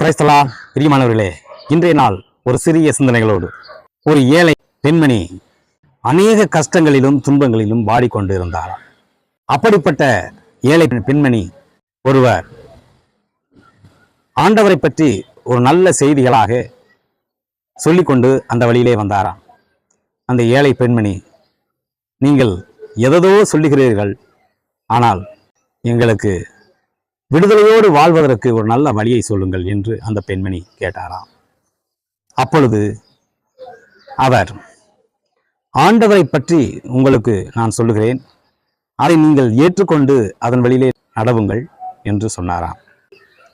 கிரைஸ்தலா பிரியமானவர்களே இன்றைய நாள் ஒரு சிறிய சிந்தனைகளோடு. ஒரு ஏழை பெண்மணி அநேக கஷ்டங்களிலும் துன்பங்களிலும் வாடிக்கொண்டு இருந்தார் அப்படிப்பட்ட ஏழை பெண்மணி ஒருவர் ஆண்டவரை பற்றி ஒரு நல்ல செய்திகளாக சொல்லிக்கொண்டு அந்த வழியிலே வந்தாராம். அந்த ஏழை பெண்மணி நீங்கள் எததோ சொல்லுகிறீர்கள் ஆனால் எங்களுக்கு விடுதலையோடு வாழ்வதற்கு ஒரு நல்ல வழியை சொல்லுங்கள் என்று அந்த பெண்மணி கேட்டாராம். அப்பொழுது அவர் ஆண்டவரை பற்றி உங்களுக்கு நான் சொல்லுகிறேன். அதை நீங்கள் ஏற்றுக்கொண்டு அதன் வழியிலே நடவுங்கள் என்று சொன்னாராம்.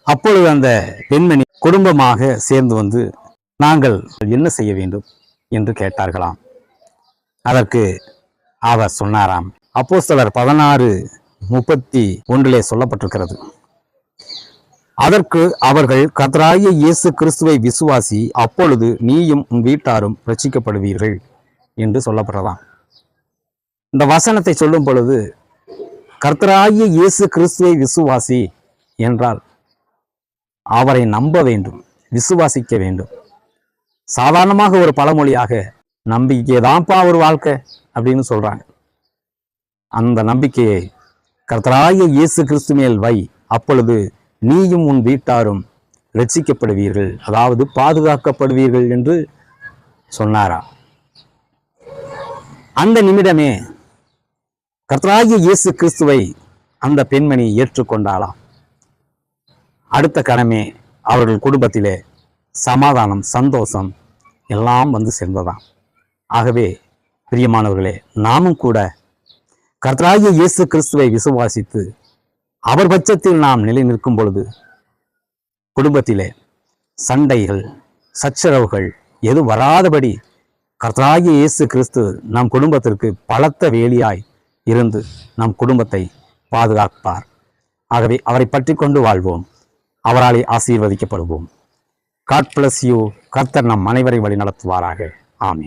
அப்பொழுது அந்த பெண்மணி குடும்பமாக சேர்ந்து வந்து நாங்கள் என்ன செய்ய வேண்டும்? என்று கேட்டார்களாம். அதற்கு அவர் சொன்னாராம் அப்போஸ்தலர் பதினாறு முப்பத்தி ஒன்றிலே சொல்லப்பட்டிருக்கிறது. அதற்கு அவர்கள் கர்த்தராகிய இயேசு கிறிஸ்துவை விசுவாசி அப்பொழுது நீயும் உன் வீட்டாரும் ரட்சிக்கப்படுவீர்கள் என்று சொல்லப்படலாம். இந்த வசனத்தை சொல்லும் பொழுது கர்த்தராகிய இயேசு கிறிஸ்துவை விசுவாசி என்றால் அவரை நம்ப வேண்டும் விசுவாசிக்க வேண்டும். சாதாரணமாக ஒரு பழமொழியாக நம்பிக்கை தான்ப்பா ஒரு வாழ்க்கை அப்படின்னு சொல்றாங்க. அந்த நம்பிக்கையை கர்த்தராகிய இயேசு கிறிஸ்து மேல் வை அப்பொழுது நீயும் உன் வீட்டாரும் ரட்சிக்கப்படுவீர்கள் அதாவது பாதுகாக்கப்படுவீர்கள் என்று சொன்னாரா? அந்த நிமிடமே கர்த்தராகிய இயேசு கிறிஸ்துவை அந்த பெண்மணி ஏற்றுக்கொண்டாளாம். அடுத்த கணமே அவர்கள் குடும்பத்திலே சமாதானம் சந்தோஷம் எல்லாம் வந்து சேர்ந்ததாம். ஆகவே பிரியமானவர்களே நாமும் கூட கர்த்தராகிய இயேசு கிறிஸ்துவை விசுவாசித்து அவர் பட்சத்தில் நாம் நிலை நிற்கும் பொழுது குடும்பத்திலே சண்டைகள் சச்சரவுகள் எது வராதபடி கர்த்தராகிய இயேசு கிறிஸ்து நம் குடும்பத்திற்கு பலத்த வேலியாய் இருந்து நம் குடும்பத்தை பாதுகாப்பார். ஆகவே அவரை பற்றி கொண்டு வாழ்வோம். அவராலே ஆசீர்வதிக்கப்படுவோம். காட் பிளஸ் யூ கர்த்தர் நம் அனைவரை வழி நடத்துவாராக ஆமே